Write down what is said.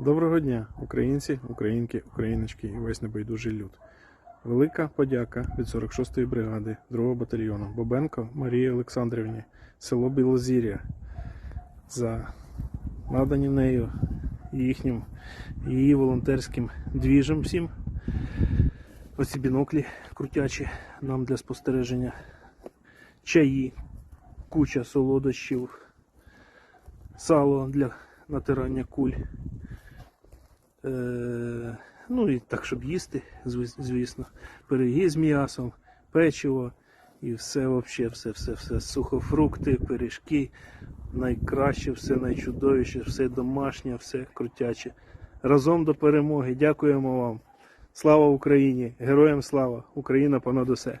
Доброго дня, українці, українки, україночки і весь небайдужий люд. Велика подяка від 46-ї бригади 2-го батальйону Бобенко Марії Олександрівні, село Білозір'я за надані нею їхнім її волонтерським двіжем всім. Оці біноклі крутячі нам для спостереження, чаї, куча солодощів, сало для натирання куль. Е, ну і так, щоб їсти, звісно. Пироги з м'ясом, печиво і все вообще, все, все, все. Сухофрукти, пиріжки. Найкраще, все найчудовіше, все домашнє, все крутяче. Разом до перемоги. Дякуємо вам. Слава Україні! Героям слава! Україна понад усе!